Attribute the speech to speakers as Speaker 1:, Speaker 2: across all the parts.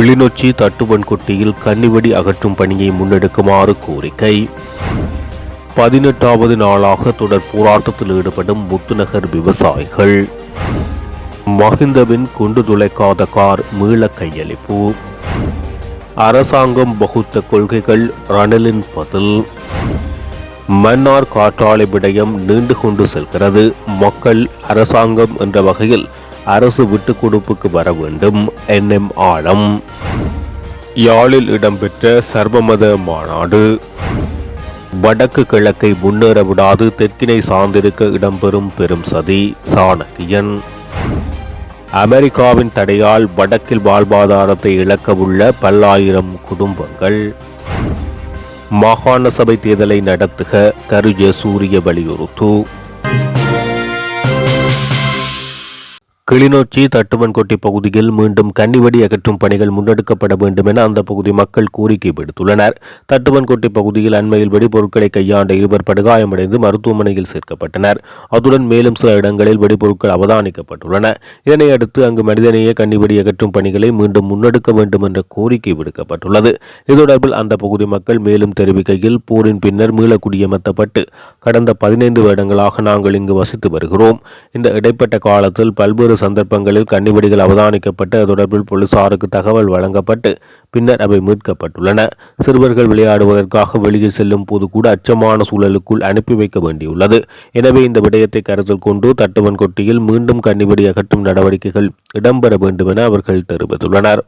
Speaker 1: கிளிநொச்சி தட்டுவன்கொட்டியில் கன்னிவெடி அகற்றும் பணியை முன்னெடுக்குமாறு கோரிக்கை. பதினெட்டாவது நாளாக தொடர் போராட்டத்தில் ஈடுபடும் முத்துநகர் விவசாயிகள். மஹிந்தவின் குண்டு துளைக்காத கார் மீள கையளிப்பு. அரசாங்கம் வகுத்த கொள்கைகள் ரணிலின் பதில். மன்னார் காற்றாலை விடயம் நீண்டு கொண்டு செல்கிறது. மக்கள் அரசாங்கம் என்ற வகையில் அரசு விட்டுக் கொடுப்புக்கு வர வேண்டும். என் எம் ஆழம் யாழில் இடம்பெற்ற சர்வமத மாநாடு. வடக்கு கிழக்கை முன்னேற விடாது தெற்கினை சார்ந்திருக்க இடம்பெறும் பெரும் சதி சாணக்கியன். அமெரிக்காவின் தடையால் வடக்கில் வாழ்வாதாரத்தை இழக்கவுள்ள பல்லாயிரம் குடும்பங்கள். மாகாண சபை தேர்தலை நடத்துக கருஜ சூரிய வலியுறுத்து. கிளிநொச்சி தட்டுவன்கொட்டி பகுதியில் மீண்டும் கன்னிவெடி அகற்றும் பணிகள் முன்னெடுக்கப்பட வேண்டும் என அந்த பகுதி மக்கள் கோரிக்கை விடுத்துள்ளனர். தட்டுவன்கொட்டி பகுதியில் அண்மையில் வெடிபொருட்களை கையாண்ட இருவர் படுகாயமடைந்து மருத்துவமனையில் சேர்க்கப்பட்டனர். அத்துடன் மேலும் சில இடங்களில் வெடிபொருட்கள் அவதானிக்கப்பட்டுள்ளன. இதனையடுத்து அங்கு மனிதநேய கன்னிவெடி அகற்றும் பணிகளை மீண்டும் முன்னெடுக்க வேண்டும் என்ற கோரிக்கை விடுக்கப்பட்டுள்ளது. இது தொடர்பில் அந்த பகுதி மக்கள் மேலும் தெரிவிக்கையில் போரின் பின்னர் மீள குடியமர்த்தப்பட்டு கடந்த பதினைந்து வருடங்களாக நாங்கள் இங்கு வசித்து வருகிறோம். இந்த இடைப்பட்ட காலத்தில் பல்வேறு சந்தர்ப்பங்களில் கன்னிவெடிகள் அவதானிக்கப்பட்டு அது தொடர்பில் போலீசாருக்கு தகவல் வழங்கப்பட்டு பின்னர் அவை மீட்கப்பட்டுள்ளன. சிறுவர்கள் விளையாடுவதற்காக வெளியே செல்லும் போது கூட அச்சமான சூழலுக்குள் அனுப்பி வைக்க வேண்டியுள்ளது. எனவே இந்த விடயத்தை கருத்தில் கொண்டு தட்டுவன் கொட்டியில் மீண்டும் கன்னிவெடி அகற்றும் நடவடிக்கைகள் இடம்பெற வேண்டும் என அவர்கள் தெரிவித்துள்ளனர்.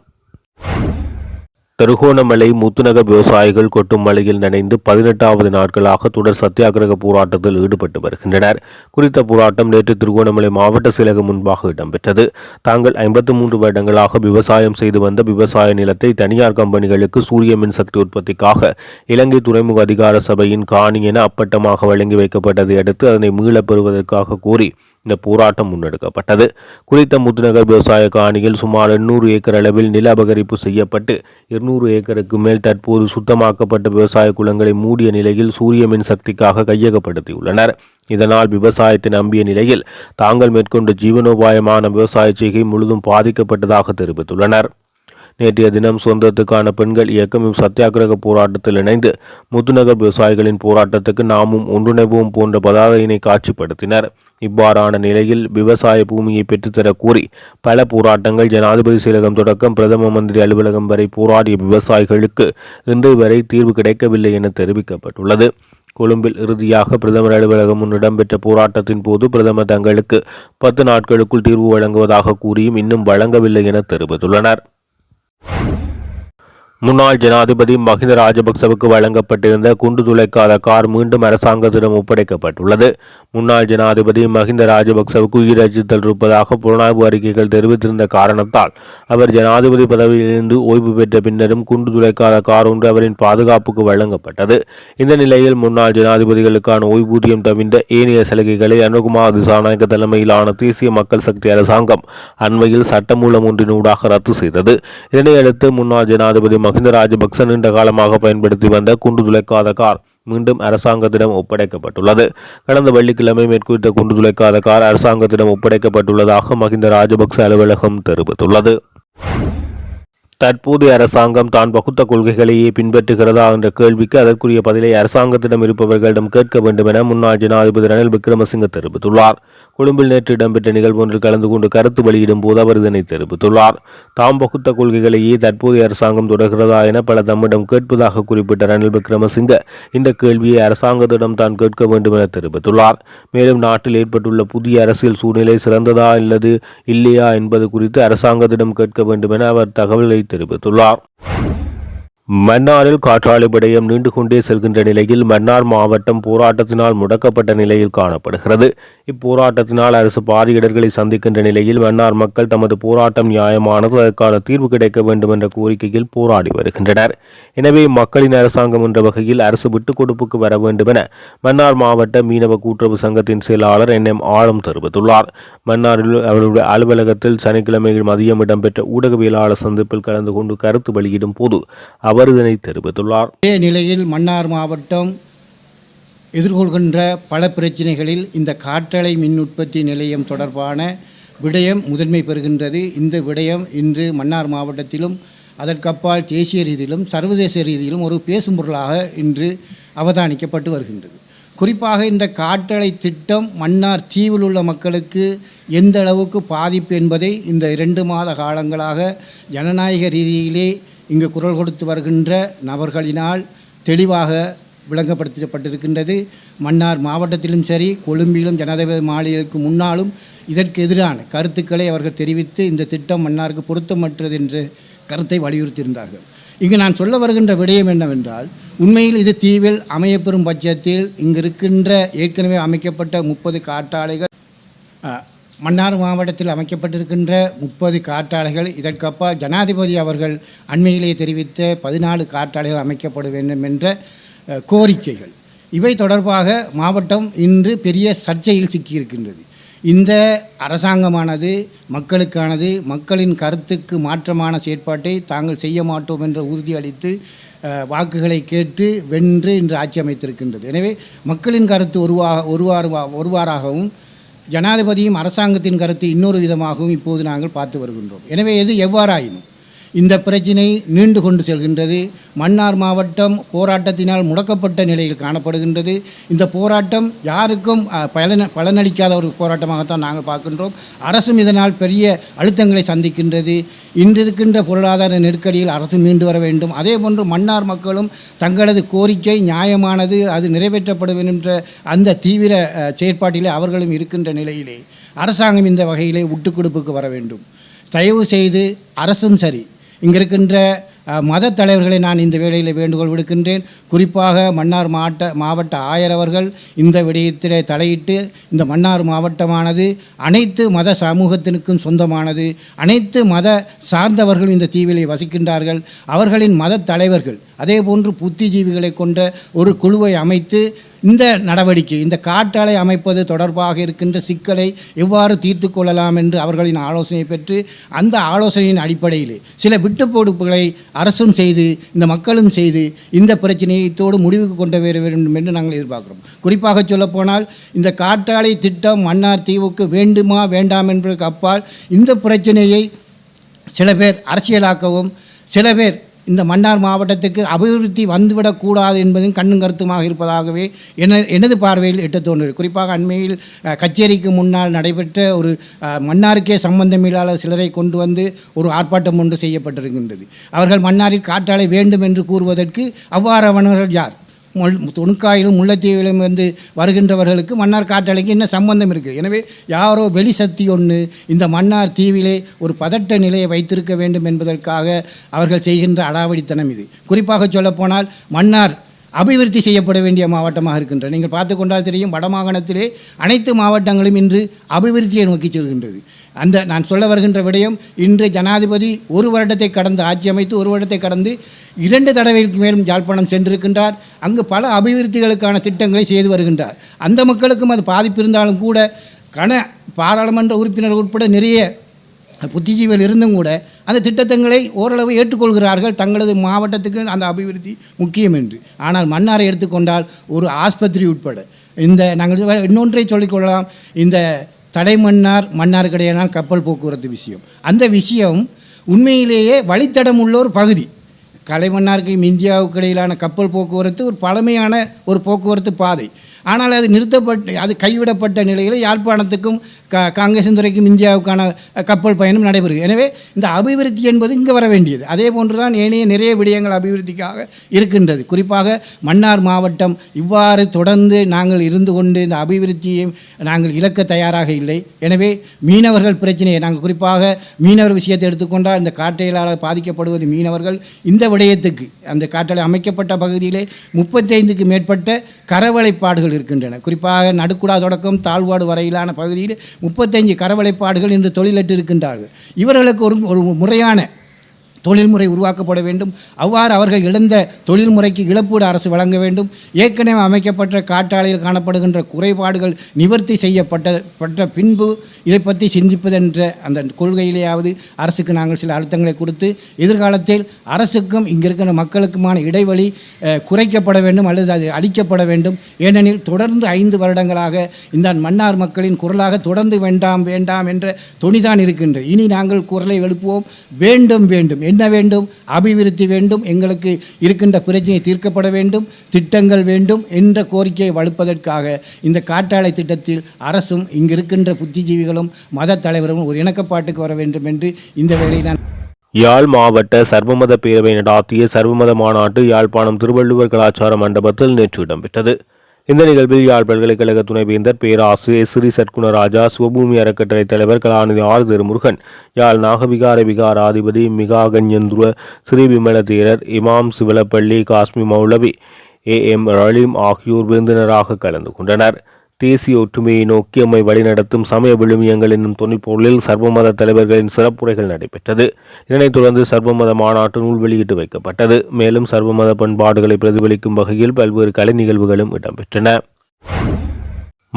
Speaker 1: திருகோணமலை முத்துநகர் விவசாயிகள் கொட்டும் மலையில் நனைந்து பதினெட்டாவது நாட்களாக தொடர் சத்தியாகிரக போராட்டத்தில் ஈடுபட்டு வருகின்றனர். குறித்த போராட்டம் நேற்று திருகோணமலை மாவட்ட செயலகம் முன்பாக இடம்பெற்றது. தாங்கள் ஐம்பத்து மூன்று வருடங்களாக விவசாயம் செய்து வந்த விவசாய நிலத்தை தனியார் கம்பெனிகளுக்கு சூரிய மின்சக்தி உற்பத்திக்காக இலங்கை துறைமுக அதிகார சபையின் காணி என அப்பட்டமாக வழங்கி வைக்கப்பட்டதை அடுத்து அதனை மீளப் பெறுவதற்காக கோரி இந்த போராட்டம் முன்னெடுக்கப்பட்டது. குறித்த முத்துநகர் விவசாய காணியில் சுமார் எண்ணூறு ஏக்கர் அளவில் நில அபகரிப்பு செய்யப்பட்டு இருநூறு ஏக்கருக்கு மேல் தற்போது சுத்தமாக்கப்பட்ட விவசாய குளங்களை மூடிய நிலையில் சூரிய மின் சக்திக்காக கையகப்படுத்தியுள்ளனர். இதனால் விவசாயத்தை நம்பிய நிலையில் தாங்கள் மேற்கொண்ட ஜீவனோபாயமான விவசாய செய்கை முழுதும் பாதிக்கப்பட்டதாக தெரிவித்துள்ளனர். நேற்றைய தினம் சொந்தத்துக்கான பெண்கள் இயக்கம் சத்தியாகிரக போராட்டத்தில் இணைந்து முத்துநகர் விவசாயிகளின் போராட்டத்துக்கு நாமும் ஒன்றிணைவோம் போன்ற பதாகையினை காட்சிப்படுத்தினர். இவ்வாறான நிலையில் விவசாய பூமியை பெற்றுத்தர கோரி பல போராட்டங்கள். ஜனாதிபதி செயலகம் தொடக்கம் பிரதம மந்திரி அலுவலகம் வரை போராடிய விவசாயிகளுக்கு இன்று வரை தீர்வு கிடைக்கவில்லை என தெரிவிக்கப்பட்டுள்ளது. கொழும்பில் இறுதியாக பிரதமர் அலுவலகம் முன் இடம்பெற்ற போராட்டத்தின் போது பிரதமர் தங்களுக்கு பத்து நாட்களுக்குள் தீர்வு வழங்குவதாக கூறியும் இன்னும் வழங்கவில்லை என தெரிவித்துள்ளனர். முன்னாள் ஜனாதிபதி மஹிந்த ராஜபக்சவுக்கு வழங்கப்பட்டிருந்த குண்டு துளைக்காத கார் மீண்டும் அரசாங்கத்திடம் ஒப்படைக்கப்பட்டுள்ளது. முன்னாள் ஜனாதிபதி மஹிந்த ராஜபக்சவுக்கு உயிரச்சித்தல் இருப்பதாக புலனாய்வு அறிக்கைகள் தெரிவித்திருந்த காரணத்தால் அவர் ஜனாதிபதி பதவியிலிருந்து ஓய்வு பெற்ற பின்னரும் குண்டு துளைக்காத கார் ஒன்று அவரின் பாதுகாப்புக்கு வழங்கப்பட்டது. இந்த நிலையில் முன்னாள் ஜனாதிபதிகளுக்கான ஓய்வூதியம் தவிர்ந்த ஏனைய சலுகைகளை அனுகுமார் திசாநாயக்க தலைமையிலான தேசிய மக்கள் சக்தி அரசாங்கம் அண்மையில் சட்டமூலம் ஒன்றினூடாக ரத்து செய்தது. இதனையடுத்து முன்னாள் ஜனாதிபதி மஹிந்த ராஜபக்ச நீண்ட காலமாக பயன்படுத்தி வந்த குண்டு துளைக்காத கார் மீண்டும் அரசாங்கத்திடம் ஒப்படைக்கப்பட்டுள்ளது. கடந்த வெள்ளிக்கிழமை மேற்குறித்த குண்டு துளைக்காத கார் அரசாங்கத்திடம் ஒப்படைக்கப்பட்டுள்ளதாக மஹிந்த ராஜபக்ச அலுவலகம் தெரிவித்துள்ளது. தற்போதைய அரசாங்கம் தான் வகுத்த கொள்கைகளையே பின்பற்றுகிறதா என்ற கேள்விக்கு அதற்குரிய பதிலை அரசாங்கத்திடம் இருப்பவர்களிடம் கேட்க வேண்டும் என முன்னாள் ஜனாதிபதி ரணில் விக்ரமசிங்க தெரிவித்துள்ளார். கொழும்பில் நேற்று இடம்பெற்ற நிகழ்வு ஒன்றில் கலந்து கொண்டு கருத்து வெளியிடும் போது அவர் இதனை தெரிவித்துள்ளார். தாம் வகுத்த கொள்கைகளையே தற்போதைய அரசாங்கம் தொடர்கிறதா என பல தம்மிடம் கேட்பதாக குறிப்பிட்ட ரணில் விக்ரமசிங்க இந்த கேள்வியை அரசாங்கத்திடம் தான் கேட்க வேண்டும் என தெரிவித்துள்ளார். மேலும் நாட்டில் ஏற்பட்டுள்ள புதிய அரசியல் சூழ்நிலை சிறந்ததா அல்லது இல்லையா என்பது குறித்து அரசாங்கத்திடம் கேட்க வேண்டும் என அவர் தகவலை தெரிவித்துள்ளார். மன்னாரில் காற்றாலை விடயம் நீண்டு கொண்டே செல்கின்ற நிலையில் மன்னார் மாவட்டம் போராட்டத்தினால் முடக்கப்பட்ட நிலையில் காணப்படுகிறது. இப்போராட்டத்தினால் அரசு பாரியிடர்களை சந்திக்கின்ற நிலையில் மன்னார் மக்கள் தமது போராட்டம் நியாயமானது அதற்கான தீர்வு கிடைக்க வேண்டும் என்ற கோரிக்கையில் போராடி வருகின்றனர். எனவே மக்களின் அரசாங்கம் என்ற வகையில் அரசு விட்டுக் கொடுப்புக்கு வர வேண்டும் என மன்னார் மாவட்ட மீனவ கூட்டுறவு சங்கத்தின் செயலாளர் என் எம் ஆழம் தெரிவித்துள்ளார். மன்னாரில் அவருடைய அலுவலகத்தில் சனிக்கிழமை மதியம் இடம்பெற்ற ஊடகவியலாளர் சந்திப்பில் கலந்து கொண்டு கருத்து வெளியிடும் போது அவர் இதனை தெரிவித்துள்ளார்.
Speaker 2: இதே நிலையில் மன்னார் மாவட்டம் எதிர்கொள்கின்ற பல பிரச்சனைகளில் இந்த காற்றலை மின் உற்பத்தி நிலையம் தொடர்பான விடயம் முதன்மை பெறுகின்றது. இந்த விடயம் இன்று மன்னார் மாவட்டத்திலும் அதற்கப்பால் தேசிய ரீதியிலும் சர்வதேச ரீதியிலும் ஒரு பேசும் பொருளாக இன்று அவதானிக்கப்பட்டு வருகின்றது. குறிப்பாக இந்த காற்றலை திட்டம் மன்னார் தீவில் உள்ள மக்களுக்கு எந்த அளவுக்கு பாதிப்பு என்பதை இந்த இரண்டு மாத காலங்களாக ஜனநாயக ரீதியிலே இங்கு குரல் கொடுத்து வருகின்ற நபர்களினால் தெளிவாக விளங்கப்படுத்தப்பட்டிருக்கின்றது. மன்னார் மாவட்டத்திலும் சரி கொழும்பிலும் ஜனாதிபதி மாளிகைக்கு முன்னாலும் இதற்கு எதிரான கருத்துக்களை அவர்கள் தெரிவித்து இந்த திட்டம் மன்னாருக்கு பொருத்தமற்றது என்று கருத்தை வலியுறுத்தியிருந்தார்கள். இங்கு நான் சொல்ல வருகின்ற விடயம் என்னவென்றால் உண்மையில் இது தீவில் அமையப்பெறும் பட்சத்தில் இங்கு இருக்கின்ற ஏற்கனவே அமைக்கப்பட்ட முப்பது காற்றாலைகள் மன்னார் மாவட்டத்தில் அமைக்கப்பட்டிருக்கின்ற முப்பது காற்றாலைகள் இதற்கப்பால் ஜனாதிபதி அவர்கள் அண்மையிலே தெரிவித்த பதினாலு காற்றாலைகள் அமைக்கப்பட வேண்டும் என்ற கோரிக்கைகள். இவை தொடர்பாக மாவட்டம் இன்று பெரிய சர்ச்சையில் சிக்கியிருக்கின்றது. இந்த அரசாங்கமானது மக்களுக்கானது மக்களின் கருத்துக்கு மாற்றமான செயற்பாட்டை தாங்கள் செய்ய மாட்டோம் என்ற உறுதியளித்து வாக்குகளை கேட்டு வென்று இன்று ஆட்சி அமைத்திருக்கின்றது. எனவே மக்களின் கருத்து ஒருவாக ஒருவாறு ஒருவாறாகவும் ஜனாதிபதியும் அரசாங்கத்தின் கருத்து இன்னொரு விதமாகவும் இப்போது நாங்கள் பார்த்து வருகின்றோம். எனவே எது எவ்வாறாயினும் இந்த பிரச்சினை நீண்டு கொண்டு செல்கின்றது. மன்னார் மாவட்டம் போராட்டத்தினால் முடக்கப்பட்ட நிலையில் காணப்படுகின்றது. இந்த போராட்டம் யாருக்கும் பலன பலனளிக்காத ஒரு போராட்டமாகத்தான் நாங்கள் பார்க்கின்றோம். அரசும் இதனால் பெரிய அழுத்தங்களை சந்திக்கின்றது. இன்றிருக்கின்ற பொருளாதார நெருக்கடியில் அரசு மீண்டு வர வேண்டும். அதே போன்று மன்னார் மக்களும் தங்களது கோரிக்கை நியாயமானது அது நிறைவேற்றப்பட வேண்டும் என்ற அந்த தீவிர செயற்பாட்டிலே அவர்களும் இருக்கின்ற நிலையிலே அரசாங்கம் இந்த வகையிலே விட்டுக்கொடுப்புக்கு வர வேண்டும். தயவு செய்து அரசும் சரி இங்கே இருக்கின்ற மத தலைவர்களை நான் இந்த வேளையில் வேண்டுகோள் விடுக்கின்றேன். குறிப்பாக மன்னார் மாவட்ட மாவட்ட ஆயர் அவர்கள் இந்த விடயத்திலே தலையிட்டு இந்த மன்னார் மாவட்டமானது அனைத்து மத சமூகத்தினுக்கும் சொந்தமானது. அனைத்து மத சார்ந்தவர்களும் இந்த தீவிலே வசிக்கின்றார்கள். அவர்களின் மத தலைவர்கள் அதே போன்று புத்திஜீவிகளை கொண்ட ஒரு குழுவை அமைத்து இந்த நடவடிக்கை இந்த காற்றாலை அமைப்பது தொடர்பாக இருக்கின்ற சிக்கலை எவ்வாறு தீர்த்து கொள்ளலாம் என்று அவர்களின் ஆலோசனை பெற்று அந்த ஆலோசனையின் அடிப்படையில் சில விட்டுப்பொடுப்புகளை அரசும் செய்து இந்த மக்களும் செய்து இந்த பிரச்சனையை இத்தோடு முடிவுக்கு கொண்டு வர வேண்டும் என்று நாங்கள் எதிர்பார்க்கிறோம். குறிப்பாக சொல்லப்போனால் இந்த காற்றாலை திட்டம் மன்னார் தீவுக்கு வேண்டுமா வேண்டாம் என்பதற்கு அப்பால் இந்த பிரச்சனையை சில பேர் அரசியலாக்கவும் சில பேர் இந்த மன்னார் மாவட்டத்துக்கு அபிவிருத்தி வந்துவிடக்கூடாது என்பதும் கண்ணும் கருத்துமாக இருப்பதாகவே என எனது பார்வையில் எட்ட தோன்றுகிறது. குறிப்பாக அண்மையில் கச்சேரிக்கு முன்னால் நடைபெற்ற ஒரு மன்னாருக்கே சம்பந்தமில்லாத சிலரை கொண்டு வந்து ஒரு ஆர்ப்பாட்டம் ஒன்று செய்யப்பட்டிருக்கின்றது. அவர்கள் மன்னாரில் காற்றாலை வேண்டும் என்று கூறுவதற்கு அவ்வாறவனர்கள் யார்? முள் துணுக்காயிலும் முல்லைத்தீவிலும் இருந்து வருகின்றவர்களுக்கு மன்னார் காற்றலைக்கு என்ன சம்பந்தம் இருக்குது எனவே யாரோ வெளி சக்தி ஒன்று இந்த மன்னார் தீவிலே ஒரு பதட்ட நிலையை வைத்திருக்க வேண்டும் என்பதற்காக அவர்கள் செய்கின்ற அடாவடித்தனம் இது. குறிப்பாக சொல்லப்போனால் மன்னார் அபிவிருத்தி செய்யப்பட வேண்டிய மாவட்டமாக இருக்கின்றன நீங்கள் பார்த்து கொண்டால் தெரியும் வடமாகாணத்திலே அனைத்து மாவட்டங்களும் இன்று அபிவிருத்தியை நோக்கி செல்கின்றது. அந்த நான் சொல்ல வருகின்ற விடயம் இன்று ஜனாதிபதி ஒரு வருடத்தை கடந்து ஆட்சி அமைத்து ஒரு வருடத்தை கடந்து இரண்டு தடவைக்கு மேலும் யாழ்ப்பாணம் சென்றிருக்கின்றார். அங்கு பல அபிவிருத்திகளுக்கான திட்டங்களை செய்து வருகின்றார். அந்த மக்களுக்கும் அது பாதிப்பு இருந்தாலும் கூட கன பாராளுமன்ற உறுப்பினர் உட்பட நிறைய புத்திஜீவிகள் இருந்தும் கூட அந்த திட்டத்தங்களை ஓரளவு ஏற்றுக்கொள்கிறார்கள். தங்களது மாவட்டத்துக்கு அந்த அபிவிருத்தி முக்கியம் என்று. ஆனால் மன்னாரை எடுத்துக்கொண்டால் ஒரு ஆஸ்பத்திரி உட்பட. இந்த நாங்கள் இன்னொன்றை சொல்லிக்கொள்ளலாம் இந்த தடைமன்னார் மன்னார்கடையானால் கப்பல் போக்குவரத்து விஷயம். அந்த விஷயம் உண்மையிலேயே வழித்தடம் உள்ள ஒரு பகுதி. கலைமன்னாருக்கும் இந்தியாவுக்கு இடையிலான கப்பல் போக்குவரத்து ஒரு பழமையான ஒரு போக்குவரத்து பாதை. ஆனால் அது நிறுத்தப்பட்டு அது கைவிடப்பட்ட நிலையில் யாழ்ப்பாணத்துக்கும் க காங்கேசந்துறைக்கும் இந்தியாவுக்கான கப்பல் பயணம் நடைபெறுகிறது. எனவே இந்த அபிவிருத்தி என்பது இங்கே வர வேண்டியது. அதே போன்று தான் ஏனைய நிறைய விடயங்கள் அபிவிருத்திக்காக இருக்கின்றது. குறிப்பாக மன்னார் மாவட்டம் இவ்வாறு தொடர்ந்து நாங்கள் இருந்து கொண்டு இந்த அபிவிருத்தியை நாங்கள் இழக்க தயாராக இல்லை. எனவே மீனவர்கள் பிரச்சனையை நாங்கள் குறிப்பாக மீனவர் விஷயத்தை எடுத்துக்கொண்டால் இந்த காற்றையிலால் பாதிக்கப்படுவது மீனவர்கள். இந்த விடயத்துக்கு அந்த காற்றலை அமைக்கப்பட்ட பகுதியிலே முப்பத்தைந்துக்கு மேற்பட்ட கரவளைப்பாடுகள் இருக்கின்றன. குறிப்பாக நடுக்குடா தொடக்கம் தாழ்வாடு வரையிலான பகுதியில் முப்பத்தஞ்சு கரவளைப்பாடுகள் இன்று தொழிலிட்டு இருக்கின்றார்கள். இவர்களுக்கு ஒரு ஒரு முறையான தொழில்முறை உருவாக்கப்பட வேண்டும். அவ்வாறு அவர்கள் இழந்த தொழில்முறைக்கு இழப்பீடு அரசு வழங்க வேண்டும். ஏற்கனவே அமைக்கப்பட்ட காற்றாலையில் காணப்படுகின்ற குறைபாடுகள் நிவர்த்தி செய்யப்பட்ட பட்ட பின்பு இதை பற்றி சிந்திப்பதென்ற அந்த கொள்கையிலேயாவது அரசுக்கு நாங்கள் சில அழுத்தங்களை கொடுத்து எதிர்காலத்தில் அரசுக்கும் இங்கே இருக்கிற மக்களுக்குமான இடைவெளி குறைக்கப்பட வேண்டும் அல்லது அது அளிக்கப்பட வேண்டும். ஏனெனில் தொடர்ந்து ஐந்து வருடங்களாக இந்த மன்னார் மக்களின் குரலாக தொடர்ந்து வேண்டாம் வேண்டாம் என்ற துணிதான் இருக்கின்றது இனி நாங்கள் குரலை எழுப்புவோம். வேண்டும் வேண்டும். என்ன வேண்டும்? அபிவிருத்தி வேண்டும். எங்களுக்கு இருக்கின்ற பிரச்சனை தீர்க்கப்பட வேண்டும். திட்டங்கள் வேண்டும் என்ற கோரிக்கையை வலுப்பதற்காக இந்த காற்றாலை திட்டத்தில் அரசும் இங்கு இருக்கின்ற புத்திஜீவிகளும் மத தலைவரும் ஒரு இணக்கப்பாட்டுக்கு வர வேண்டும் என்று இந்த வேளையை நான்
Speaker 1: யாழ் மாவட்ட சர்வமத பேரவை நடாத்திய சர்வமத மாநாட்டு யாழ்ப்பாணம் திருவள்ளுவர் கலாச்சார மண்டபத்தில் நேற்று இடம்பெற்றது. இந்த நிகழ்வில் யாழ் பல்கலைக்கழக துணைவேந்தர் பேராசிரியர் ஸ்ரீ சற்குணராஜா சிவபூமி அறக்கட்டளை தலைவர் கலாநிதி ஆர் திருமுருகன் யாழ் நாகவிகார விகாராதிபதி மிகாகஞ்சந்துர ஸ்ரீ விமல தீரர் இமாம் Sivalappalli cast me Moulavi A M ரலீம் ஆகியோர் விருந்தினராக கலந்து கொண்டனர். தேசிய ஒற்றுமையை நோக்கி நம்மை வழிநடத்தும் சமய விழுமியங்கள் என்னும் துணைப்பொருளில் சர்வமத தலைவர்களின் சிறப்புரைகள் நடைபெற்றது. இதனைத் தொடர்ந்து சர்வமத மாநாட்டு நூல் வெளியிட்டு வைக்கப்பட்டது. மேலும் சர்வமத பண்பாடுகளை பிரதிபலிக்கும் வகையில் பல்வேறு கலை நிகழ்வுகளும் இடம்பெற்றன.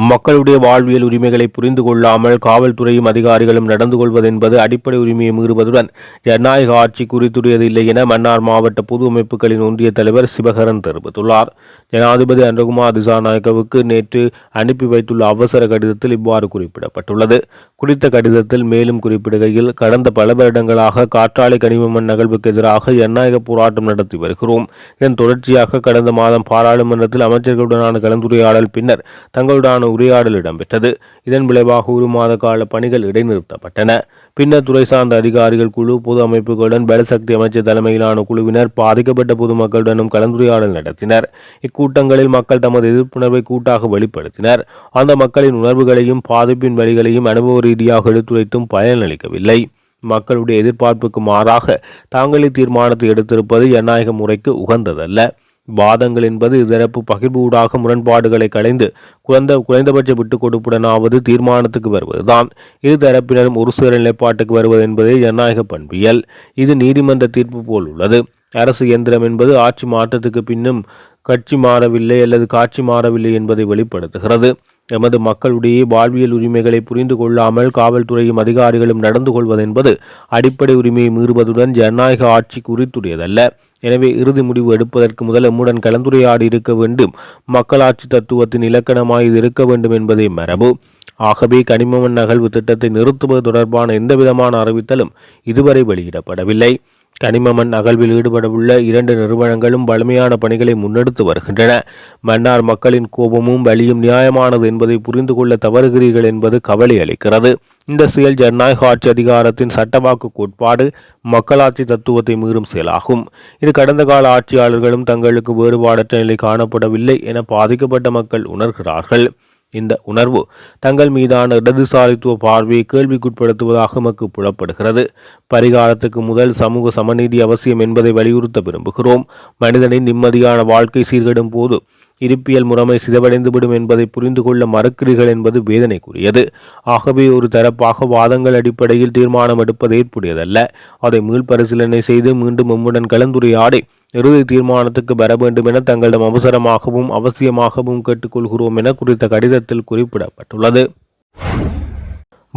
Speaker 1: மக்களுடைய வாழ்வியல் உரிமைகளை புரிந்து கொள்ளாமல் காவல்துறையும் அதிகாரிகளும் நடந்து கொள்வதென்பது அடிப்படை உரிமையை மீறுவதுடன் ஜனநாயக ஆட்சி குறித்துடையதில்லை என மன்னார் மாவட்ட பொது அமைப்புகளின் ஒன்றிய தலைவர் சிவகரன் தெரிவித்துள்ளார். ஜனாதிபதி அன்றகுமார் திசாநாயக்கவுக்கு நேற்று அனுப்பி வைத்துள்ள அவசர கடிதத்தில் இவ்வாறு குறிப்பிடப்பட்டுள்ளது. குறித்த கடிதத்தில் மேலும் குறிப்பிடுகையில் கடந்த பல வருடங்களாக காற்றாலை கனிமமண் நகழ்வுக்கு எதிராக ஜனநாயக போராட்டம் நடத்தி வருகிறோம். இதன் தொடர்ச்சியாக கடந்த மாதம் பாராளுமன்றத்தில் அமைச்சர்களுடனான கலந்துரையாடல் பின்னர் தங்களுடனான உரையாடல் இடம்பெற்றது. இதன் விளைவாக ஒரு மாத கால பணிகள் இடைநிறுத்தப்பட்டன. பின்னர் துறை சார்ந்த அதிகாரிகள் குழு பொது அமைப்புகளுடன் பலசக்தி அமைச்சர் தலைமையிலான குழுவினர் பாதிக்கப்பட்ட பொதுமக்களுடனும் கலந்துரையாடல் நடத்தினர். இக்கூட்டங்களில் மக்கள் தமது எதிர்ப்புணர்வை கூட்டாக வெளிப்படுத்தினர். அந்த மக்களின் உணர்வுகளையும் பாதிப்பின் வழிகளையும் அனுபவ ரீதியாக எடுத்துரைத்தும் பயனளிக்கவில்லை மக்களுடைய எதிர்பார்ப்புக்கு மாறாக தாங்களே தீர்மானத்தை எடுத்திருப்பது ஜனநாயக முறைக்கு உகந்ததல்ல. வாதங்கள் என்பது இதரப்பு பகிர்வூடாக முரண்பாடுகளை களைந்து குறைந்த குறைந்தபட்ச விட்டுக் கொடுப்புடனாவது தீர்மானத்துக்கு வருவதுதான். இரு தரப்பினரும் ஒரு சேர நிலைப்பாட்டுக்கு வருவது என்பதே ஜனநாயக பண்பியல். இது நீதிமன்ற தீர்ப்பு போல் உள்ளது அரசு இயந்திரம் என்பது ஆட்சி மாற்றத்துக்கு பின்னும் கட்சி மாறவில்லை அல்லது காட்சி மாறவில்லை என்பதை வெளிப்படுத்துகிறது. எமது மக்களுடைய வாழ்வியல் உரிமைகளை புரிந்து கொள்ளாமல் காவல்துறையும் அதிகாரிகளும் நடந்து கொள்வதென்பது அடிப்படை உரிமையை மீறுவதுடன் ஜனநாயக ஆட்சி குறித்துடையதல்ல. எனவே இறுதி முடிவு எடுப்பதற்கு முதல் எம்முடன் கலந்துரையாடி இருக்க வேண்டும். மக்களாட்சி தத்துவத்தின் இலக்கணமாய் இது இருக்க வேண்டும் என்பதே மரபு. ஆகவே கனிமமண் நகழ்வு திட்டத்தை நிறுத்துவது தொடர்பான எந்தவிதமான அறிவித்தலும் இதுவரை வெளியிடப்படவில்லை. கனிம மண் அகழ்வில் ஈடுபடவுள்ள இரண்டு நிறுவனங்களும் வலிமையான பணிகளை முன்னெடுத்து வருகின்றன. மன்னார் மக்களின் கோபமும் வலியும் நியாயமானது என்பதை புரிந்து கொள்ள தவறுகிறீர்கள் என்பது கவலை அளிக்கிறது. இந்த செயல் ஜனநாயக ஆட்சி அதிகாரத்தின் சட்டவாக்கு கோட்பாடு மக்களாட்சி தத்துவத்தை மீறும் செயலாகும். இது கடந்த கால ஆட்சியாளர்களும் தங்களுக்கு வேறுபாடற்ற நிலை காணப்படவில்லை என பாதிக்கப்பட்ட மக்கள் உணர்கிறார்கள். இந்த உணர்வு தங்கள் மீதான இடதுசாரித்துவ பார்வையை கேள்விக்குட்படுத்துவதாக மக்கு புலப்படுகிறது. பரிகாரத்துக்கு முதல் சமூக சமநீதி அவசியம் என்பதை வலியுறுத்த விரும்புகிறோம். மனிதனின் நிம்மதியான வாழ்க்கை சீர்கெடும் போது இருப்பியல் முறைமை சிதவடைந்துவிடும் என்பதை புரிந்து கொள்ள மறுக்கிறீர்கள் என்பது வேதனைக்குரியது. ஆகவே ஒரு தரப்பாக வாதங்கள் அடிப்படையில் தீர்மானம் எடுப்பது ஏற்புடையதல்ல. அதை மீள்பரிசீலனை செய்து மீண்டும் எம்முடன் கலந்துரையாடி இறுதி தீர்மானத்துக்கு பெற வேண்டும் என தங்களிடம் அவசரமாகவும் அவசியமாகவும் கேட்டுக்கொள்கிறோம் என குறித்த கடிதத்தில் குறிப்பிடப்பட்டுள்ளது.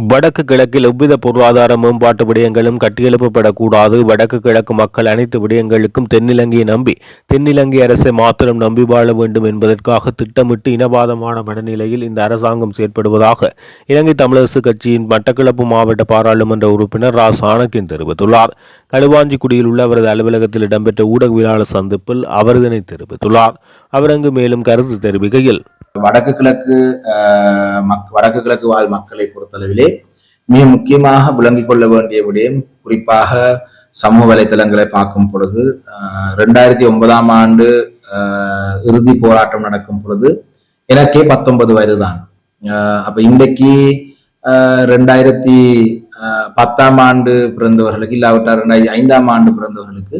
Speaker 1: வடக்கு கிழக்கில் எவ்வித பொருளாதார மேம்பாட்டு விடயங்களும் கட்டியெழுப்பப்படக்கூடாது. வடக்கு கிழக்கு மக்கள் அனைத்து விடயங்களுக்கும் தென்னிலங்கையை நம்பி தென்னிலங்கை அரசை மாத்திரம் நம்பி வாழ வேண்டும் என்பதற்காக திட்டமிட்டு இனவாதமான மனநிலையில் இந்த அரசாங்கம் செயற்படுவதாக இலங்கை தமிழரசு கட்சியின் மட்டக்களப்பு மாவட்ட பாராளுமன்ற உறுப்பினர் ரா. சாணக்கின் தெரிவித்துள்ளார். களுவாஞ்சிக்குடியில் உள்ள அவரது அலுவலகத்தில் இடம்பெற்ற ஊடகவியலாளர் சந்திப்பில் அவர் இதனை தெரிவித்துள்ளார். அவர் அங்கு மேலும் கருத்து தெரிவிக்கையில்
Speaker 3: வடக்கு கிழக்கு ஆஹ், மக்- வடக்கு கிழக்கு வாழ் மக்களை பொறுத்தளவிலே மிக முக்கியமாக விளங்கிக் கொள்ள வேண்டிய விடயம் குறிப்பாக சமூக வலைத்தளங்களை பார்க்கும் பொழுது ரெண்டாயிரத்தி ஒன்பதாம் ஆண்டு ஆஹ், இறுதி போராட்டம் நடக்கும் பொழுது எனக்கே பத்தொன்பது வயதுதான். தான் அப்ப இன்றைக்கு ஆஹ், ரெண்டாயிரத்தி பத்தாம் ஆண்டு பிறந்தவர்களுக்கு இல்லாவிட்டால் ரெண்டாயிரத்தி ஐந்தாம் ஆண்டு பிறந்தவர்களுக்கு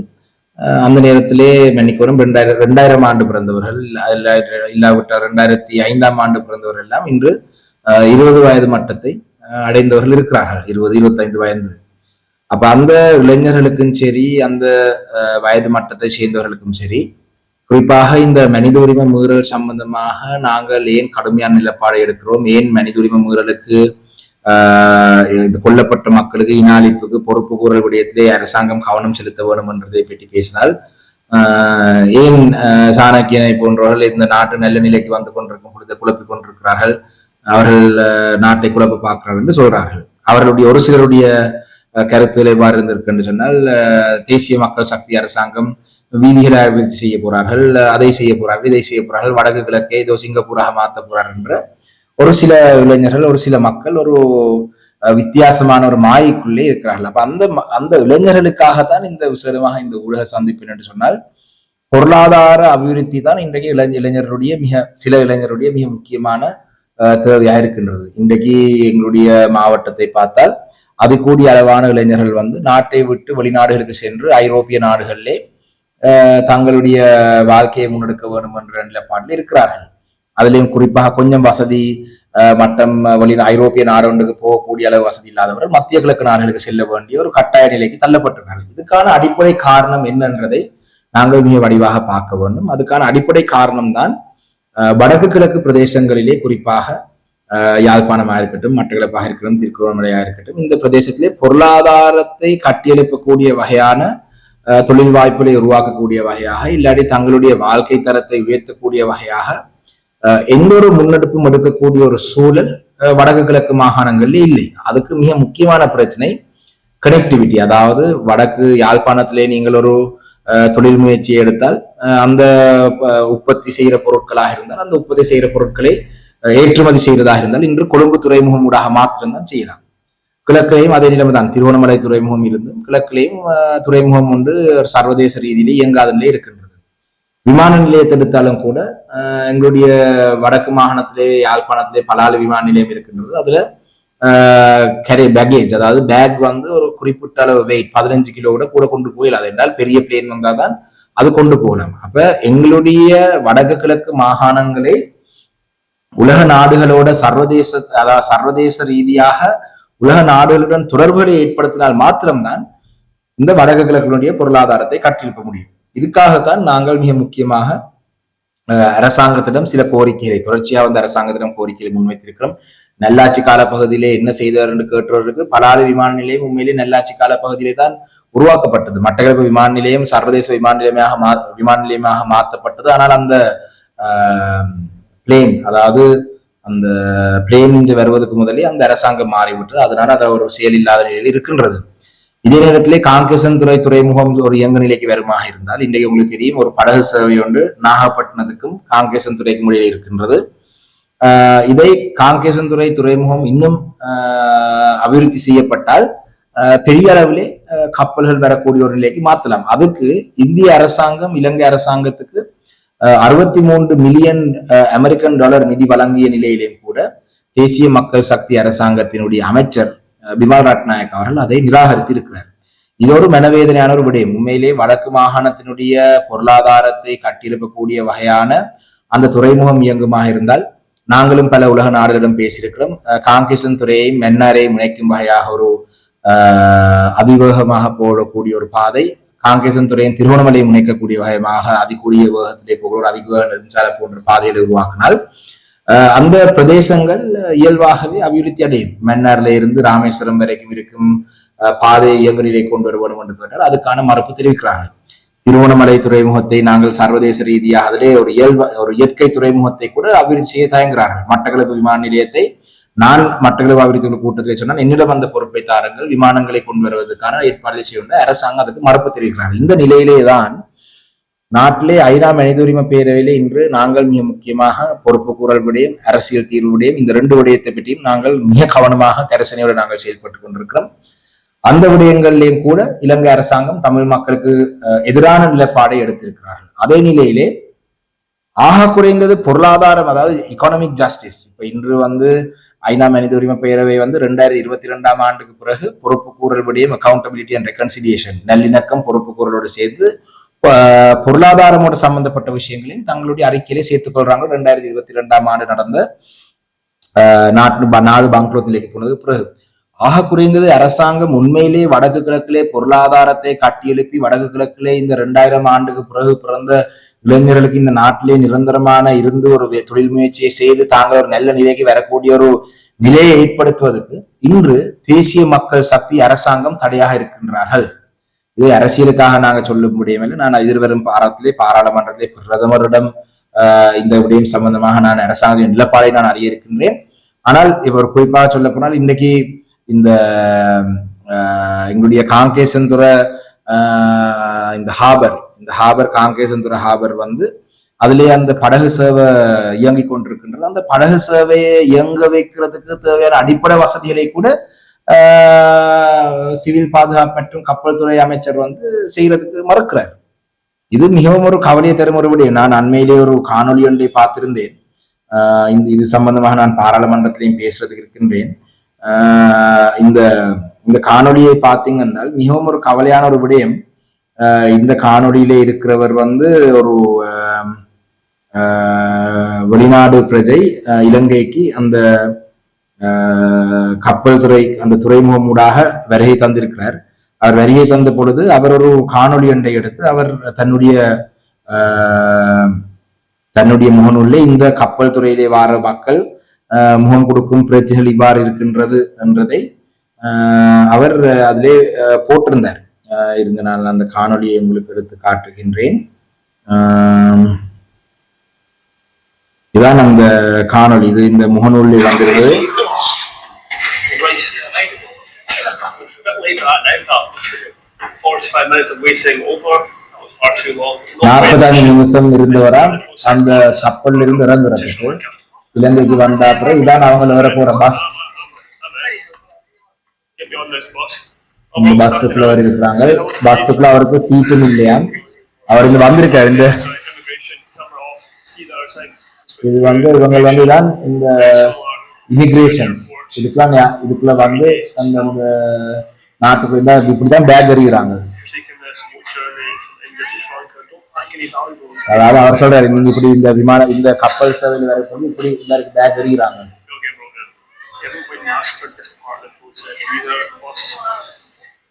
Speaker 3: அந்த நேரத்திலே மன்னிக்கோரும். ரெண்டாயிரம் ரெண்டாயிரம் ஆண்டு பிறந்தவர்கள் இல்லாவிட்டால் ரெண்டாயிரத்தி ஐந்தாம் ஆண்டு பிறந்தவர்கள் எல்லாம் இன்று அஹ், இருபது வயது மட்டத்தை அஹ், அடைந்தவர்கள் இருக்கிறார்கள். இருபது இருபத்தைந்து வயது. அப்ப அந்த இளைஞர்களுக்கும் சரி அந்த அஹ், வயது மட்டத்தை சேர்ந்தவர்களுக்கும் சரி குறிப்பாக இந்த மனித உரிமை மீறல் சம்பந்தமாக நாங்கள் ஏன் கடுமையான நிலப்பாடு எடுக்கிறோம்? ஏன் மனித உரிமை மீறலுக்கு இது கொல்லப்பட்ட மக்களுக்கு இனாளிப்புக்கு பொறுப்பு கூறல் விடயத்திலே அரசாங்கம் கவனம் செலுத்த வேண்டும் என்றதை பற்றி பேசினால் ஏன் சாணக்கியனை போன்றவர்கள் இந்த நாட்டு நல்ல நிலைக்கு வந்து கொண்டிருக்கும் பொழுது குழப்பிக் கொண்டிருக்கிறார்கள்? அவர்கள் நாட்டை குழப்ப பார்க்கிறார்கள் என்று சொல்றார்கள். அவர்களுடைய ஒரு சிலருடைய அஹ், கருத்து என்று சொன்னால் தேசிய மக்கள் சக்தி அரசாங்கம் வீதிகளை அபிவிருத்தி செய்ய போறார்கள் அதை செய்ய போறார்கள் இதை செய்ய போறார்கள் வடக்கு கிழக்கே ஏதோ சிங்கப்பூராக மாற்ற போறார்கள் என்ற ஒரு சில இளைஞர்கள் ஒரு சில மக்கள் ஒரு வித்தியாசமான ஒரு மாயைக்குள்ளே இருக்கிறார்கள். அப்ப அந்த ம- அந்த இளைஞர்களுக்காகத்தான் இந்த விசேடமாக இந்த ஊடக சந்திப்பு என்று சொன்னால் பொருளாதார அபிவிருத்தி தான் இன்றைக்கு இளைஞ இளைஞர்களுடைய மிக சில இளைஞருடைய மிக முக்கியமான தேவையாக இருக்கின்றது. இன்றைக்கு எங்களுடைய மாவட்டத்தை பார்த்தால் அது கூடிய அளவான இளைஞர்கள் வந்து நாட்டை விட்டு வெளிநாடுகளுக்கு சென்று ஐரோப்பிய நாடுகளிலே தங்களுடைய வாழ்க்கையை முன்னெடுக்க வேண்டும் என்ற நிலைப்பாட்டில் இருக்கிறார்கள். அதுலேயும் குறிப்பாக கொஞ்சம் வசதி மட்டம் வெளி ஐரோப்பிய நாடுகளுக்கு போகக்கூடிய அளவு வசதி இல்லாதவர்கள் மத்திய கிழக்கு நாடுகளுக்கு செல்ல வேண்டிய ஒரு கட்டாய நிலைக்கு தள்ளப்பட்டிருக்கிறார்கள் இதுக்கான அடிப்படை காரணம் என்னன்றதை நாங்கள் மிக வடிவாக பார்க்க வேண்டும். அதுக்கான அடிப்படை காரணம் தான் வடக்கு கிழக்கு பிரதேசங்களிலே குறிப்பாக யாழ்ப்பாணமாக இருக்கட்டும் மட்டக்களப்பாக இருக்கட்டும் திருக்குறமலையாக இருக்கட்டும் இந்த பிரதேசத்திலே பொருளாதாரத்தை கட்டியெழுப்பக்கூடிய வகையான தொழில் வாய்ப்புகளை உருவாக்கக்கூடிய வகையாக இல்லாட்டி தங்களுடைய வாழ்க்கை தரத்தை உயர்த்தக்கூடிய வகையாக எந்த ஒரு முன்னெடுப்பும் எடுக்கக்கூடிய ஒரு சூழல் வடக்கு கிழக்கு மாகாணங்கள்ல இல்லை. அதுக்கு மிக முக்கியமான பிரச்சனை கனெக்டிவிட்டி அதாவது வடக்கு யாழ்ப்பாணத்திலே நீங்கள் ஒரு அஹ், தொழில் முயற்சியை எடுத்தால் அஹ், அந்த உற்பத்தி செய்கிற பொருட்களாக இருந்தால் அந்த உற்பத்தி செய்கிற பொருட்களை ஏற்றுமதி செய்கிறதாக இருந்தால் இன்று கொழும்பு துறைமுகம் ஊடாக மாத்திரம்தான் செய்யலாம். கிழக்கிலேயும் அதே நிலைமை தான். திருவண்ணாமலை துறைமுகம் இருந்தும் கிழக்கிலேயும் துறைமுகம் ஒன்று சர்வதேச ரீதியிலே இயங்காத நிலை இருக்கின்றது. விமான நிலையத்தை எடுத்தாலும் கூட எங்களுடைய வடக்கு மாகாணத்திலே யாழ்ப்பாணத்திலே பலாலு விமான நிலையம் இருக்கின்றது. அதுல கரி பேக்கேஜ் அதாவது பேக் வந்து ஒரு குறிப்பிட்ட அளவு வெயிட் பதினஞ்சு கிலோ கூட கூட கொண்டு போயிடலாம் அது என்றால் பெரிய பிளேன் வந்தால் தான் அது கொண்டு போகலாம். அப்ப எங்களுடைய வடக்கு கிழக்கு மாகாணங்களே உலக நாடுகளோட சர்வதேச அதாவது சர்வதேச ரீதியாக உலக நாடுகளுடன் தொடர்புகளை ஏற்படுத்தினால் மாத்திரம்தான் இந்த வடக்கு கிழக்கினுடைய பொருளாதாரத்தை கட்டியிருக்க முடியும். இதுக்காகத்தான் நாங்கள் மிக முக்கியமாக அரசாங்கத்திடம் சில கோரிக்கைகளை தொடர்ச்சியாக வந்து அரசாங்கத்திடம் கோரிக்கைகளை முன்வைத்திருக்கிறோம். நல்லாட்சி கால பகுதியிலே என்ன செய்தார் என்று கேட்டவர்களுக்கு பலாலு விமான நிலையம் உண்மையிலே நல்லாட்சி கால பகுதியிலே தான் உருவாக்கப்பட்டது. மட்டக்களப்பு விமான நிலையம் சர்வதேச விமான நிலையமாக மா விமான நிலையமாக மாற்றப்பட்டது. ஆனால் அந்த பிளேன் அதாவது அந்த பிளேன் இன்று வருவதற்கு முதலே அந்த அரசாங்கம் மாறிவிட்டது. அதனால அதை ஒரு செயல் இல்லாத நிலையில் இருக்கின்றது. இதே நேரத்திலே காங்கேசன் துறை துறைமுகம் ஒரு இயங்கு நிலைக்கு வருமாக இருந்தால் இன்றைக்கு உங்களுக்கு தெரியும் ஒரு படகு சேவை ஒன்று நாகப்பட்டினத்துக்கும் காங்கேசன் துறைக்கும் இடையில் இருக்கின்றது. ஆஹ் இதை காங்கேசன் துறை துறைமுகம் இன்னும் ஆஹ் அபிவிருத்தி செய்யப்பட்டால் பெரிய அளவிலே கப்பல்கள் வரக்கூடிய ஒரு நிலைக்கு மாற்றலாம். அதுக்கு இந்திய அரசாங்கம் இலங்கை அரசாங்கத்துக்கு அறுபத்தி மூன்று மில்லியன் அமெரிக்கன் டாலர் நிதி வழங்கிய நிலையிலேயும் கூட தேசிய மக்கள் சக்தி அரசாங்கத்தினுடைய அமைச்சர் பிமல் ரட்நாயக் அவர்கள் அதை நிராகரித்து இருக்கிறார் இது ஒரு மனவேதனையான ஒரு விடயம் உண்மையிலே வடக்கு மாகாணத்தினுடைய பொருளாதாரத்தை கட்டியெழுப்பக்கூடிய வகையான அந்த துறைமுகம் இயங்குமாக இருந்தால் நாங்களும் பல உலக நாடுகளிடம் பேசியிருக்கிறோம். காங்கேசன் துறையையும் மென்னாரையும் இணைக்கும் வகையாக ஒரு அதிவேகமாக போடக்கூடிய ஒரு பாதை காங்கேசன் துறையின் திருவோணமலையை முனைக்கக்கூடிய வகையாக அதிகூடிய வேகத்திலே போகிற ஒரு அதிக நெடுஞ்சாலை போன்ற பாதைகளை உருவாக்கினால் அந்த பிரதேசங்கள் இயல்பாகவே அபிவிருத்தி அடையும். மன்னார்ல இருந்து ராமேஸ்வரம் வரைக்கும் இருக்கும் பாதை இயங்குநிலை கொண்டு வர வேண்டும் என்று கேட்டால் அதுக்கான மறுப்பு தெரிவிக்கிறார்கள். திருவோணமலை துறைமுகத்தை நாங்கள் சர்வதேச ரீதியாக அதிலே ஒரு இயல்பு ஒரு இயற்கை துறைமுகத்தை கூட அபிவிருத்தி செய்ய தயங்குகிறார்கள். மட்டக்களப்பு விமான நிலையத்தை நான் மட்டக்களப்பு அபிவிருத்தி கூட்டத்தில் சொன்னால் என்னிடம் அந்த பொறுப்பை தாருங்கள் விமானங்களை கொண்டு வருவதற்கான ஏற்பாடுகளை செய்ய அரசாங்கம் அதுக்கு மறுப்பு தெரிவிக்கிறார்கள். இந்த நிலையிலே தான் நாட்டிலே ஐநா மனித உரிமை பேரவையிலே இன்று நாங்கள் மிக முக்கியமாக பொறுப்பு கூறல் விடயம் அரசியல் தீர்வு விடயம் இந்த ரெண்டு விடயத்தை பற்றியும் நாங்கள் மிக கவனமாக கரசனையோடு நாங்கள் செயல்பட்டுக் கொண்டிருக்கிறோம். அந்த விடயங்களிலேயும் கூட இலங்கை அரசாங்கம் தமிழ் மக்களுக்கு அஹ், எதிரான நிலைப்பாடை எடுத்திருக்கிறார்கள். அதே நிலையிலே ஆக குறைந்தது பொருளாதாரம் அதாவது எக்கானமிக் ஜஸ்டிஸ் இப்ப இன்று வந்து ஐநா மனித உரிமை பேரவை வந்து ரெண்டாயிரத்தி இருபத்தி ரெண்டாம் ஆண்டுக்கு பிறகு பொறுப்பு கூறல் விடயம் அக்கௌண்டபிலிட்டி அண்ட் ரெக்கன்சிலியேஷன் நல்லிணக்கம் பொறுப்பு கூறலோடு சேர்த்து பொருளாதாரமோடு சம்பந்தப்பட்ட விஷயங்களையும் தங்களுடைய அறிக்கையிலே சேர்த்துக் கொள்றாங்க. ரெண்டாயிரத்தி இருபத்தி ரெண்டாம் ஆண்டு நடந்த நாட்டு நாடு பங்களோத் போனது பிறகு ஆக குறைந்தது அரசாங்கம் உண்மையிலே வடக்கு கிழக்கிலே பொருளாதாரத்தை கட்டியெழுப்பி வடக்கு கிழக்கிலே இந்த ரெண்டாயிரம் ஆண்டுக்கு பிறகு பிறந்த இளைஞர்களுக்கு இந்த நாட்டிலே நிரந்தரமான இருந்து ஒரு வே- தொழில் முயற்சியை செய்து தாங்கள் ஒரு நல்ல நிலைக்கு வரக்கூடிய ஒரு நிலையை ஏற்படுத்துவதற்கு இன்று தேசிய மக்கள் சக்தி அரசாங்கம் தடையாக இருக்கின்றார்கள். இது அரசியலுக்காக நாங்கள் சொல்ல முடியவில்லை நான் எதிர்வரும் பாரத்திலே பாராளுமன்றத்திலே பிரதமரிடம் ஆஹ், இந்த விடயம் சம்பந்தமாக நான் அரசாங்கத்தின் நிலப்பாடை நான் அறிய இருக்கின்றேன். ஆனால் இவர் குறிப்பாக சொல்ல போனால் இன்னைக்கு இந்த ஆஹ் எங்களுடைய காங்கேசந்துற ஆஹ் இந்த ஹாபர் இந்த ஹாபர் காங்கேசந்துற ஹாபர் வந்து அதுலேயே அந்த படகு சேவை இயங்கிக் கொண்டிருக்கின்றது. அந்த படகு சேவையை இயங்க வைக்கிறதுக்கு தேவையான அடிப்படை வசதிகளை கூட சிவில் பாதுகாப்பு மற்றும் கப்பல் துறை அமைச்சர் வந்து செய்யறதுக்கு மறுக்கிறார். இது மிகவும் ஒரு கவலையை தரும் ஒரு விடயம். நான் அண்மையிலே ஒரு காணொலி ஒன்றை பார்த்திருந்தேன். ஆஹ் இந்த இது சம்பந்தமாக நான் பாராளுமன்றத்திலையும் பேசுறதுக்கு இருக்கின்றேன். ஆஹ் இந்த இந்த காணொலியை பார்த்தீங்கன்னா மிகவும் ஒரு கவலையான ஒரு விடயம். ஆஹ் இந்த காணொலியில இருக்கிறவர் வந்து ஒரு ஆஹ் வெளிநாடு பிரஜை இலங்கைக்கு அந்த கப்பல் துறை அந்த துறைமுகம் ஊடாக வருகை தந்திருக்கிறார். அவர் வருகை தந்த பொழுது அவர் ஒரு காணொளி ஒன்றை எடுத்து அவர் தன்னுடைய தன்னுடைய முகநூல்ல இந்த கப்பல் துறையிலே வார மக்கள் முகம் கொடுக்கும் பிரச்சனைகள் இவ்வாறு இருக்கின்றது என்றதை அவர் அதிலே போட்டிருந்தார். இருங்க நான் அந்த காணொளியை உங்களுக்கு எடுத்து காட்டுகின்றேன். இதுதான் இதான் அந்த காணொளி. இது இந்த முகநூலில் வந்திருந்தது
Speaker 4: For that now, but 45 minutes of waiting over. That.
Speaker 3: நாற்பதாம் நிமிஷம் இருந்தவரா அந்த கப்பல்ல இருந்து இறங்குறதுக்கு இலங்கைக்கு வந்த அப்புறம் இதான் அவங்க வர போற பஸ். இந்த பஸ்ஸுக்குள்ள வர இருக்கிறாங்க பஸ்ஸுக்குள்ள அவருக்கு சீட்டும் இல்லையா? அவர் இங்க வந்திருக்காரு இந்த. இது வந்து இவங்க வந்து தான் இந்த இமிகிரேஷன் இதுக்கெல்லாம் ஞா- இதுக்குள்ள வந்து அந்த நாட்டுக்கு இந்த இப்படிதான் back எறிகிறாங்க
Speaker 4: Taking this boat journey from India to Sri Lanka. Don't pack any valuables.
Speaker 3: அதாவது அவர் சொல்றாரு நீங்க இப்படி இந்த விமான இந்த கப்பல் சேவையில் வர சொல்லி இப்படி இந்த back எறிகிறாங்க
Speaker 4: You'll get brought in. You haven't quite mastered this part of the process. Either the bus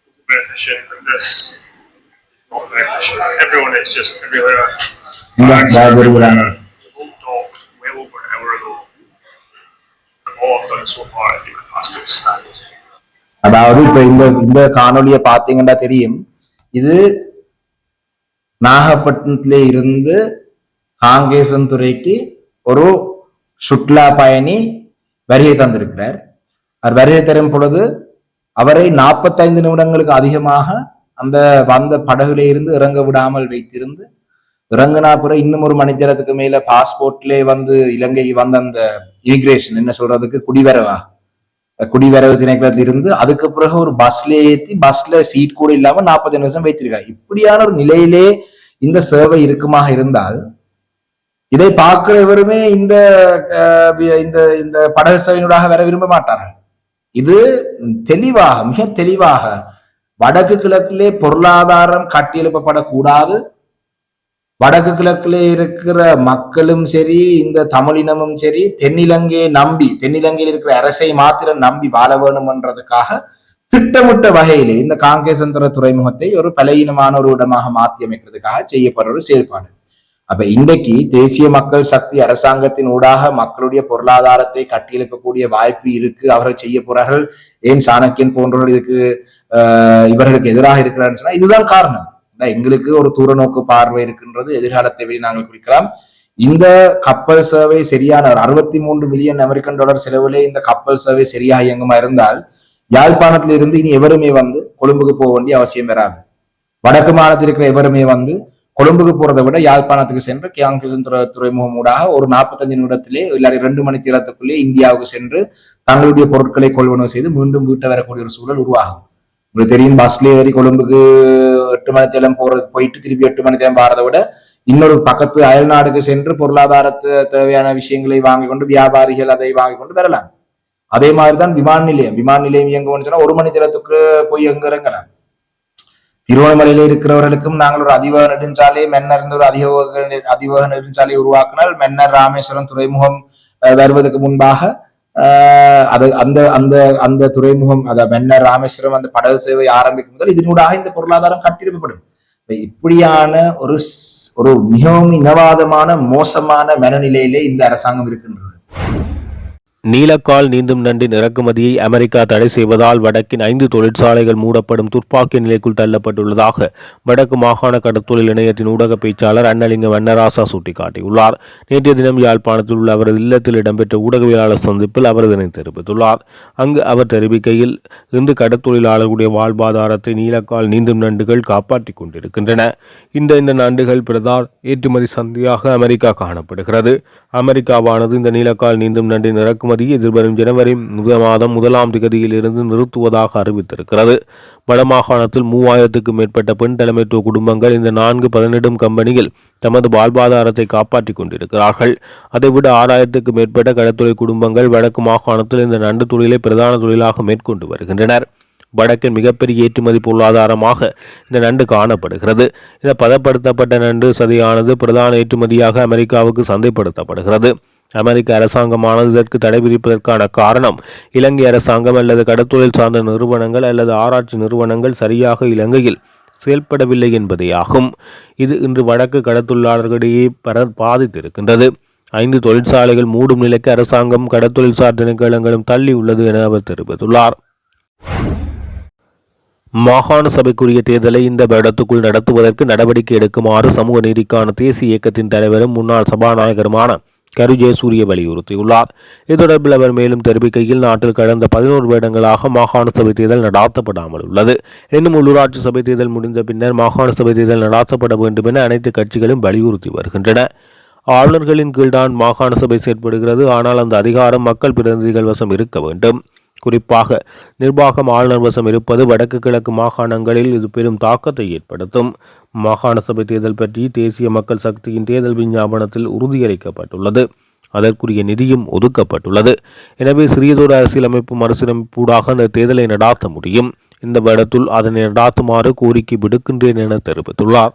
Speaker 4: is very efficient and this is not very efficient. Everyone is just everywhere.
Speaker 3: இந்த back எறிகிறாங்க
Speaker 4: The boat docked well over an hour ago. All I've done so far is take the passport standard.
Speaker 3: அதாவது இப்ப இந்த இந்த காணொலிய பாத்தீங்கன்னா தெரியும். இது நாகப்பட்டினத்திலே இருந்து காங்கேசன் துறைக்கு ஒரு சுற்றுலா பயணி வருகை தந்திருக்கிறார். அவர் வருகை தரும் பொழுது அவரை நாற்பத்தைந்து நிமிடங்களுக்கு அதிகமாக அந்த வந்த படகுல இருந்து இறங்க விடாமல் வைத்திருந்து இறங்குனா பிறகு இன்னும் ஒரு மணித்தரத்துக்கு மேல பாஸ்போர்ட்லேயே வந்து இலங்கைக்கு வந்த அந்த இமிகிரேஷன் என்ன சொல்றதுக்கு குடிவரவா குடிவரவு திணைக்களத்தில் இருந்து அதுக்கு பிறகு ஒரு பஸ்ல ஏத்தி பஸ்ல சீட் கூட இல்லாம நாற்பது நிமிஷம் வைத்திருக்காங்க இப்படியான ஒரு நிலையிலே இந்த சேவை இருக்குமாக இருந்தால் இதை பார்க்கிற எவருமே இந்த அஹ், இந்த இந்த படகு சேவையினூடாக வர விரும்ப மாட்டார்கள். இது தெளிவாக மிக தெளிவாக வடக்கு கிழக்கிலே பொருளாதாரம் கட்டியெழுப்பப்படக்கூடாது. வடக்கு கிழக்கிலே இருக்கிற மக்களும் சரி இந்த தமிழினமும் சரி தென்னிலங்கையை நம்பி தென்னிலங்கையில் இருக்கிற அரசை மாத்திரம் நம்பி வாழ வேணும்ன்றதுக்காக திட்டமிட்ட வகையிலே இந்த காங்கேசந்திர துறைமுகத்தை ஒரு பலையினமான ஒரு இடமாக மாற்றி அமைக்கிறதுக்காக செய்யப்படுற ஒரு செயல்பாடு. அப்ப இன்றைக்கு தேசிய மக்கள் சக்தி அரசாங்கத்தின் ஊடாக மக்களுடைய பொருளாதாரத்தை கட்டியெழுப்பக்கூடிய வாய்ப்பு இருக்கு. அவர்கள் செய்ய போறார்கள். ஏன் சாணக்கியன் போன்றவர்கள் இதுக்கு ஆஹ் இவர்களுக்கு எதிராக இருக்கிறார் சொன்னா இதுதான் காரணம். எங்களுக்கு ஒரு தூர நோக்கு பார்வை இருக்கின்றது எதிர்காலத்தை வெளி நாங்கள் குறிக்கலாம். இந்த கப்பல் சேவை சரியான ஒரு அறுபத்தி மூன்று மில்லியன் அமெரிக்கன் டாலர் செலவிலே இந்த கப்பல் சேவை சரியாக இயங்குமா இருந்தால் யாழ்ப்பாணத்தில் இருந்து இனி எவருமே வந்து கொழும்புக்கு போக வேண்டிய அவசியம் வராது. வடக்கு மாநிலத்தில் இருக்கிற எவருமே வந்து கொழும்புக்கு போறதை விட யாழ்ப்பாணத்துக்கு சென்று கியாங்கிசன் துறை துறைமுகம் ஊடாக ஒரு நாற்பத்தஞ்சு நிமிடத்திலே இல்லாட்டி ரெண்டு மணி தீரத்துக்குள்ளே இந்தியாவுக்கு சென்று தங்களுடைய பொருட்களை கொள்வனவு செய்து மீண்டும் வீட்டை வரக்கூடிய ஒரு சூழல் உருவாகும். உங்களுக்கு தெரியும் பஸ்ல ஏறி கொழும்புக்கு எட்டு மணித்தேலம் போறது போயிட்டு திருப்பி எட்டு மணித்தேலம் தேலம் விட இன்னொரு பக்கத்து அயல் நாடுக்கு சென்று பொருளாதாரத்து தேவையான விஷயங்களை வாங்கி கொண்டு வியாபாரிகள் அதை வாங்கி கொண்டு வரலாம். அதே மாதிரிதான் விமான நிலையம். விமான நிலையம் இயங்குவோம்னு சொன்னா ஒரு மணி நேரத்துக்கு போய் எங்க இறங்கலாம். திருவண்ணாமலையில இருக்கிறவர்களுக்கும் நாங்கள் ஒரு அதிவேக நெடுஞ்சாலை மென்னர் ஒரு அதிவேக அதிவேக நெடுஞ்சாலை உருவாக்கினால் மென்னர் ராமேஸ்வரம் துறைமுகம் வருவதற்கு முன்பாக அது அந்த அந்த அந்த துறைமுகம் அத மென்னர் ராமேஸ்வரம் அந்த படகு சேவை ஆரம்பிக்கும் முதல் இதனூடாக இந்த பொருளாதாரம் கட்டியெழுப்பப்படும் இப்படியான ஒரு ஒரு மிகவும் இனவாதமான மோசமான மனநிலையிலே இந்த அரசாங்கம் இருக்கின்றது
Speaker 1: நீலக்கால் நீந்தும் நண்டின் இறக்குமதியை அமெரிக்கா தடை செய்வதால் வடக்கின் ஐந்து தொழிற்சாலைகள் மூடப்படும் துர்ப்பாக்கிய நிலைக்குள் தள்ளப்பட்டுள்ளதாக வடக்கு மாகாண கடத்தொழில் இணையத்தின் ஊடக பேச்சாளர் அன்னலிங்க வண்ணராசா சுட்டிக்காட்டியுள்ளார். நேற்றைய தினம் யாழ்ப்பாணத்தில் உள்ள அவரது இல்லத்தில் இடம்பெற்ற ஊடகவியலாளர் சந்திப்பில் அவர் இதனை தெரிவித்துள்ளார். அங்கு அவர் தெரிவிக்கையில் இன்று கடத்தொழிலாளர்களுடைய வாழ்வாதாரத்தை நீலக்கால் நீந்தும் நண்டுகள் காப்பாற்றிக் கொண்டிருக்கின்றன. இந்த இந்த நண்டுகள் பிரதார் ஏற்றுமதி சந்தையாக அமெரிக்கா காணப்படுகிறது. அமெரிக்காவானது இந்த நீலக்கால் நீந்தும் நண்டின் இறக்குமதி எதிர்வரும் ஜனவரி முதல் மாதம் முதலாம் திகதியில் இருந்து நிறுத்துவதாக அறிவித்திருக்கிறது. வடமாகாணத்தில் மூவாயிரத்துக்கும் மேற்பட்ட பெண் தலைமைத்துவ குடும்பங்கள் இந்த நான்கு பதினெடும் கம்பெனியில் தமது வாழ்வாதாரத்தை காப்பாற்றிக் கொண்டிருக்கிறார்கள். அதைவிட ஆறாயிரத்துக்கும் மேற்பட்ட கடற்தொழில் குடும்பங்கள் வடக்கு மாகாணத்தில் இந்த நண்டு தொழிலை பிரதான தொழிலாக மேற்கொண்டு வருகின்றனர். வடக்கின் மிகப்பெரிய ஏற்றுமதி பொருளாதாரமாக இந்த நண்டு காணப்படுகிறது. இந்த பதப்படுத்தப்பட்ட நண்டு சதியானது பிரதான ஏற்றுமதியாக அமெரிக்காவுக்கு சந்தைப்படுத்தப்படுகிறது. அமெரிக்க அரசாங்கமானது இதற்கு தடை விதிப்பதற்கான காரணம் இலங்கை அரசாங்கம் அல்லது கடற்தொழில் சார்ந்த நிறுவனங்கள் அல்லது ஆராய்ச்சி நிறுவனங்கள் சரியாக இலங்கையில் செயல்படவில்லை என்பதேயாகும். இது இன்று வடக்கு கடத்தொழிலாளர்களிடையே பர பாதித்திருக்கின்றது. ஐந்து தொழிற்சாலைகள் மூடும் நிலைக்கு அரசாங்கம் கடற்தொழில் சார் திணைக்களங்களும் தள்ளி உள்ளது என அவர் தெரிவித்துள்ளார். மாகாண சபைக்குரிய தேர்தலை இந்த வருடத்துக்குள் நடத்துவதற்கு நடவடிக்கை எடுக்குமாறு சமூக நீதிக்கான தேசிய இயக்கத்தின் தலைவரும் முன்னாள் சபாநாயகருமான கரு ஜெயசூரிய வலியுறுத்தியுள்ளார். இது தொடர்பில் அவர் மேலும் தெரிவிக்கையில் நாட்டில் கடந்த பதினோரு வருடங்களாக மாகாண சபை தேர்தல் நடாத்தப்படாமல் உள்ளது. இன்னும் உள்ளூராட்சி சபை தேர்தல் முடிந்த பின்னர் மாகாண சபை தேர்தல் நடாத்தப்பட வேண்டும் என அனைத்து கட்சிகளும் வலியுறுத்தி வருகின்றன. ஆளுநர்களின் கீழ்தான் மாகாண சபை செயற்படுகிறது. ஆனால் அந்த அதிகாரம் மக்கள் பிரதிநிதிகள் வசம் இருக்க வேண்டும். குறிப்பாக நிர்வாகம் ஆளுநர் வசம் இருப்பது வடக்கு கிழக்கு மாகாணங்களில் இது பெரும் தாக்கத்தை ஏற்படுத்தும். மாகாண சபை தேர்தல் பற்றி தேசிய மக்கள் சக்தியின் தேர்தல் விஞ்ஞாபனத்தில் உறுதியளிக்கப்பட்டுள்ளது. அதற்குரிய நிதியும் ஒதுக்கப்பட்டுள்ளது. எனவே சிறியதொரு அரசியலமைப்பு மறுசீரமைப்பூடாக அந்த தேர்தலை நடாத்த முடியும். இந்த வருடத்துள் அதனை நடாத்துமாறு கோரிக்கை விடுக்கின்றேன் என தெரிவித்துள்ளார்.